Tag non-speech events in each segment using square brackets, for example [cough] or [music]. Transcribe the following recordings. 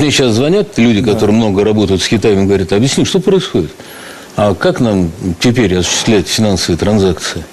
Мне сейчас звонят люди, которые много работают с Китаем, и говорят, объясни, что происходит? А как нам теперь осуществлять финансовые транзакции?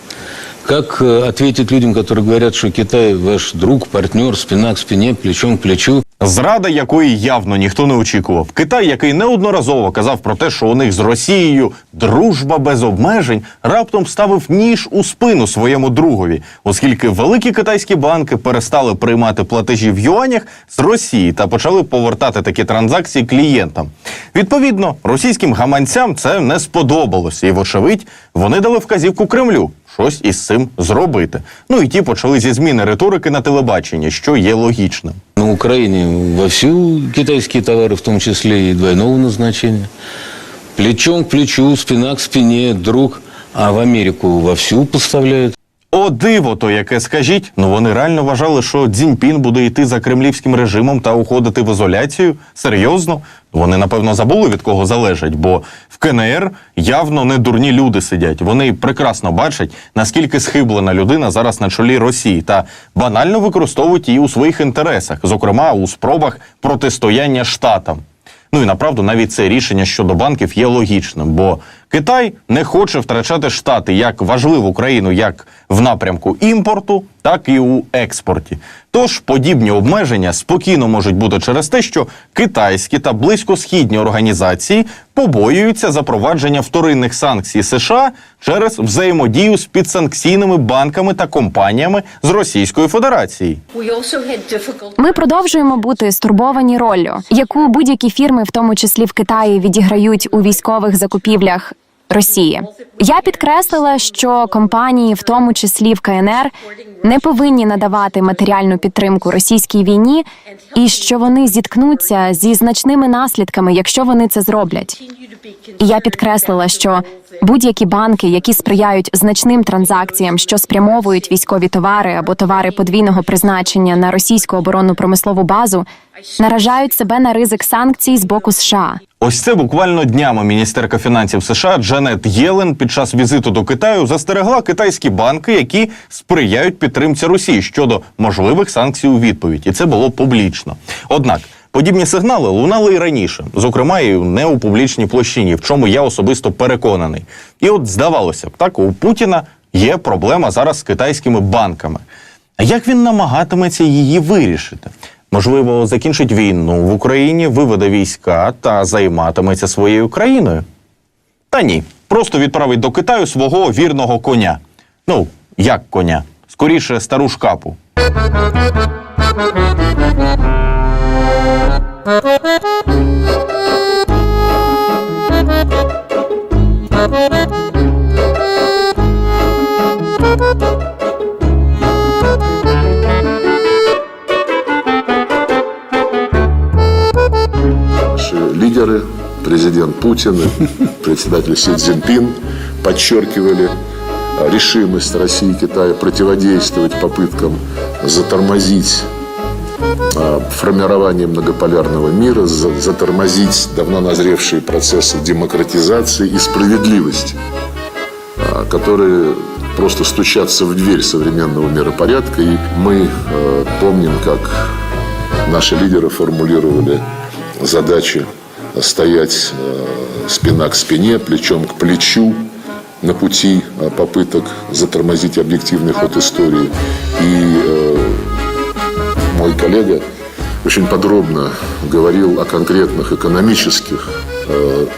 Как э, ответить людям, которые говорят, что Китай ваш друг, партнер, спина к спине, плечом к плечу? Зрада, якої явно ніхто не очікував. Китай, який неодноразово казав про те, що у них з Росією дружба без обмежень, раптом ставив ніж у спину своєму другові, оскільки великі китайські банки перестали приймати платежі в юанях з Росії та почали повертати такі транзакції клієнтам. Відповідно, російським гаманцям це не сподобалося, і, вочевидь, вони дали вказівку Кремлю щось із цим зробити. Ну і ті почали зі зміни риторики на телебаченні, що є логічним. На Україні вовсю китайські товари, в тому числі і двойного назначення. Плечом к плечу, спина к спине, друг. А в Америку вовсю поставляют. О, диво то яке скажіть. Ну вони реально вважали, що Цзіньпін буде йти за кремлівським режимом та уходити в ізоляцію. Серйозно? Вони напевно забули від кого залежать, бо в КНР явно не дурні люди сидять. Вони прекрасно бачать, наскільки схиблена людина зараз на чолі Росії, та банально використовують її у своїх інтересах, зокрема у спробах протистояння штатам. Ну і направду навіть це рішення щодо банків є логічним, бо Китай не хоче втрачати штати як важливу країну, як в напрямку імпорту, так і у експорті. Тож подібні обмеження спокійно можуть бути через те, що китайські та близькосхідні організації побоюються запровадження вторинних санкцій США через взаємодію з підсанкційними банками та компаніями з Російської Федерації. Ми продовжуємо бути стурбовані роллю, яку будь-які фірми, в тому числі в Китаї, відіграють у військових закупівлях Росії. Я підкреслила, що компанії, в тому числі в КНР, не повинні надавати матеріальну підтримку російській війні, і що вони зіткнуться зі значними наслідками, якщо вони це зроблять. І я підкреслила, що будь-які банки, які сприяють значним транзакціям, що спрямовують військові товари або товари подвійного призначення на російську оборонну промислову базу, наражають себе на ризик санкцій з боку США. Ось це буквально днями міністерка фінансів США Джанет Єлен під час візиту до Китаю застерегла китайські банки, які сприяють підтримці Росії щодо можливих санкцій у відповідь, і це було публічно. Однак. Подібні сигнали лунали і раніше, зокрема, і не у публічній площині, в чому я особисто переконаний. І от здавалося б, так у Путіна є проблема зараз з китайськими банками. А як він намагатиметься її вирішити? Можливо, закінчить війну в Україні, виведе війська та займатиметься своєю країною? Та ні, просто відправить до Китаю свого вірного коня. Ну, як коня? Скоріше стару шкапу. Наши лидеры, президент Путин, и [laughs] председатель Си Цзиньпин подчеркивали а, решимость России и Китая противодействовать попыткам затормозить а, формирование многополярного мира, за- затормозить давно назревшие процессы демократизации и справедливости, а, которые просто стучатся в дверь современного миропорядка. И мы э, помним, как наши лидеры формулировали задачи стоять э, спина к спине, плечом к плечу на пути э, попыток затормозить объективный ход истории. И э, мой коллега очень подробно говорил о конкретных экономических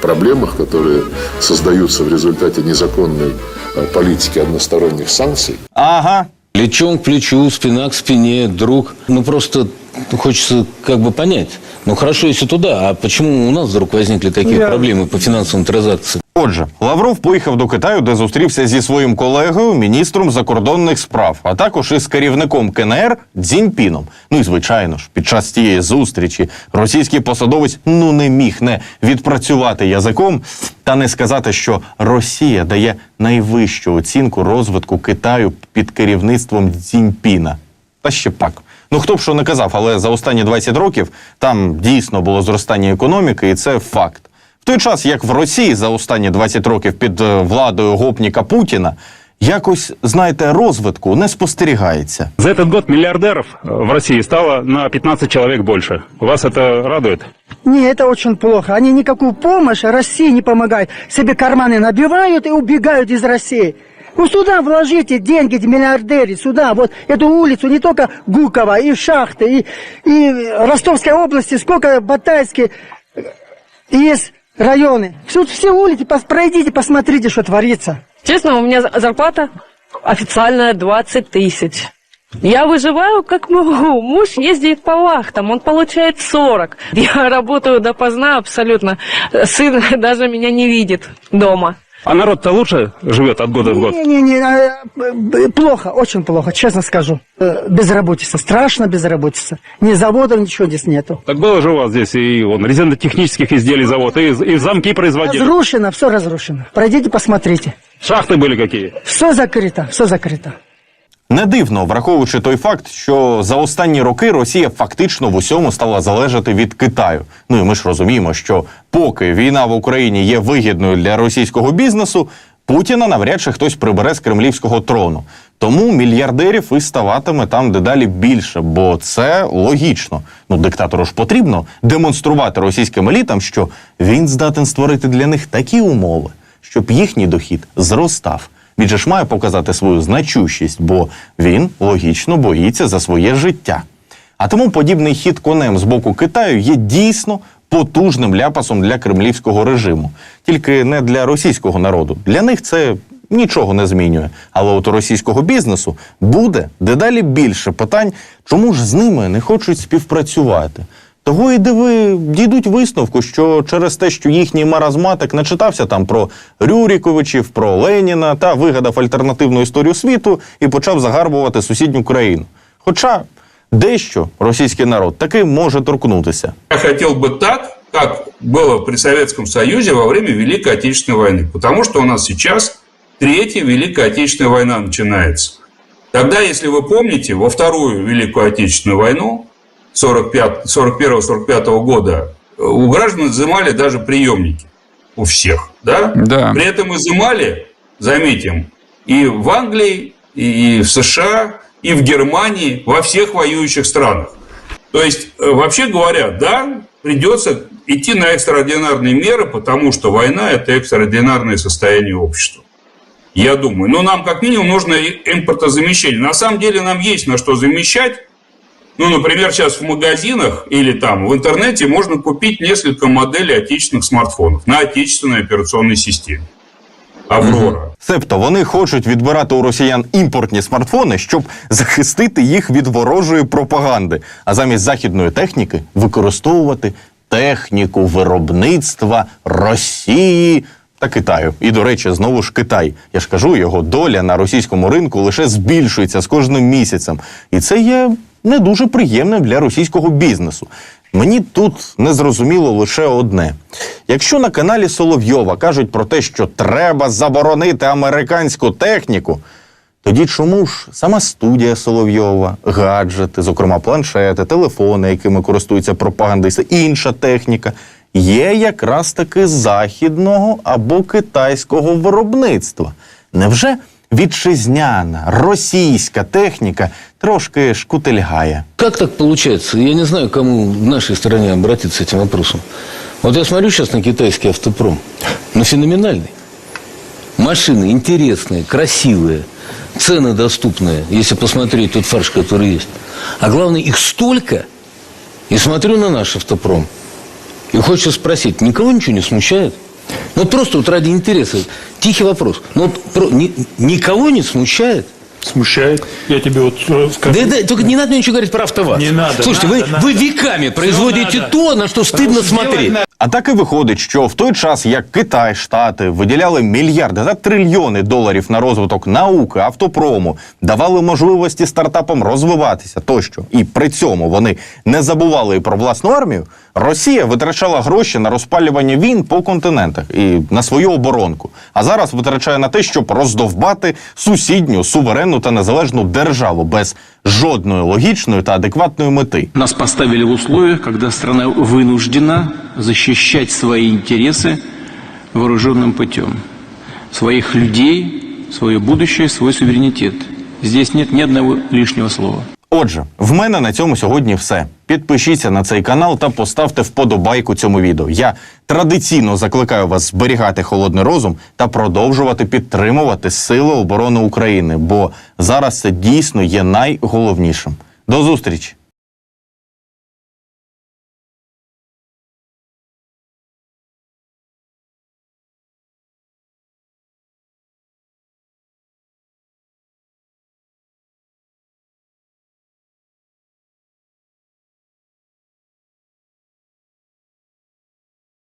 проблемах, которые создаются в результате незаконной политики односторонних санкций. Ага, Плечом к плечу, спина к спине, друг. Ну, просто хочется как бы понять. Ну, хорошо, если туда, а почему у нас вдруг возникли такие проблемы по финансовым транзакциям? Отже, Лавров поїхав до Китаю, де зустрівся зі своїм колегою, міністром закордонних справ, а також із керівником КНР Цзіньпіном. Ну і звичайно ж, під час тієї зустрічі російський посадовець ну не міг не відпрацювати язиком та не сказати, що Росія дає найвищу оцінку розвитку Китаю під керівництвом Цзіньпіна. Та ще пак. Ну хто б що не казав, але за останні 20 років там дійсно було зростання економіки, і це факт. В той час, як в Росії за останні 20 років під е, владою гопніка Путіна, якось, знаєте, розвитку не спостерігається. За этот год миллиардеров э, в России стало на 15 человек больше. Вас это радует? Не, это очень плохо. Они никакую помощь России не помогают. Себе карманы набивают и убегают из России. Вы сюда вложите деньги, миллиардеры, сюда, вот эту улицу, не только Гукова, и Шахты, и, и Ростовской области, сколько Батайски есть районы. Тут все улицы, пройдите, посмотрите, что творится. Честно, у меня за- зарплата официальная 20 тысяч. Я выживаю как могу. Муж ездит по вахтам, он получает 40. Я работаю допоздна абсолютно. Сын [laughs] даже меня не видит дома. А народ-то лучше живет от года в год? Не-не-не, а, б- плохо, очень плохо, честно скажу. Э, Безработица, страшно безработица. Ни заводов, ничего здесь нету. Так было же у вас здесь и он, резинотехнических изделий завод, и, и замки производили. Разрушено, все разрушено. Пройдите, посмотрите. Шахты были какие? Все закрыто, все закрыто. Не дивно, враховуючи той факт, що за останні роки Росія фактично в усьому стала залежати від Китаю. Ну і ми ж розуміємо, що поки війна в Україні є вигідною для російського бізнесу, Путіна навряд чи хтось прибере з кремлівського трону. Тому мільярдерів і ставатиме там дедалі більше, бо це логічно. Ну, диктатору ж потрібно демонструвати російським елітам, що він здатен створити для них такі умови, щоб їхній дохід зростав. Він же ж має показати свою значущість, бо він логічно боїться за своє життя. А тому подібний хід конем з боку Китаю є дійсно потужним ляпасом для кремлівського режиму, тільки не для російського народу. Для них це нічого не змінює. Але от у російського бізнесу буде дедалі більше питань, чому ж з ними не хочуть співпрацювати. Того і диви дійдуть висновку, що через те, що їхній маразматик начитався там про Рюріковичів, про Леніна та вигадав альтернативну історію світу і почав загарбувати сусідню країну. Хоча дещо російський народ таки може торкнутися. Я хотел бы так, как было при Советском Союзе во время Великой Отечественной войны. Потому что у нас сейчас Третья Великая Отечественная война начинается. Тогда, если вы помните, во Вторую Великую Отечественную войну 45 41-45 года э, у граждан изымали даже приемники. У всех. Да? Да. При этом изымали, заметим, и в Англии, и в США, и в Германии, во всех воюющих странах. То есть, э, вообще говоря, да, придется идти на экстраординарные меры, потому что война – это экстраординарное состояние общества. Я думаю. Но нам как минимум нужно импортозамещение. На самом деле нам есть на что замещать. Ну, например, сейчас в магазинах или там в интернете можно купить несколько моделей отечественных смартфонов на отечественной операционной системе. Аврора. Себто вони хочуть відбирати у росіян імпортні смартфони, щоб захистити їх від ворожої пропаганди, а замість західної техніки використовувати техніку виробництва Росії та Китаю. І, до речі, знову ж Китай. Я ж кажу, його доля на російському ринку лише збільшується з кожним місяцем. І це є не дуже приємним для російського бізнесу. Мені тут не зрозуміло лише одне: якщо на каналі Соловйова кажуть про те, що треба заборонити американську техніку, тоді чому ж сама студія Соловйова, гаджети, зокрема планшети, телефони, якими користуються пропагандисти, інша техніка, є якраз таки західного або китайського виробництва? Невже вітчизняна російська техніка трошки шкутильгає? Как так получается? Я не знаю, кому в нашей стране обратиться с этим вопросом. Вот я смотрю сейчас на китайский автопром. Ну, феноменальный. Машины интересные, красивые, цены доступные, если посмотреть тот фарш, который есть. А главное, их столько. И смотрю на наш автопром. И хочется спросить, никого ничего не смущает? Ну, вот просто вот ради интереса. Тихий вопрос. Ну, вот про- ни- никого не смущает? Смущает. Я тебе вот э, скажу. Да, да, только не надо мне ничего говорить про АвтоВАЗ. Не надо, Слушайте, надо, вы, надо. вы веками производите надо. то, на что стыдно смотреть. А так і виходить, що в той час, як Китай, Штати виділяли мільярди та трильйони доларів на розвиток науки, автопрому, давали можливості стартапам розвиватися тощо, і при цьому вони не забували і про власну армію. Росія витрачала гроші на розпалювання війн по континентах і на свою оборонку. А зараз витрачає на те, щоб роздовбати сусідню суверенну та незалежну державу без жодної логічної та адекватної мети. Нас поставили в условиях, когда страна вынуждена защищать свои интересы вооруженным путем. Своих людей свое будущее, свой суверенитет. Здесь нет ни одного лишнего слова. Отже, в мене на цьому сьогодні все. Підпишіться на цей канал та поставте вподобайку цьому відео. Я традиційно закликаю вас зберігати холодний розум та продовжувати підтримувати Сили оборони України, бо зараз це дійсно є найголовнішим. До зустрічі!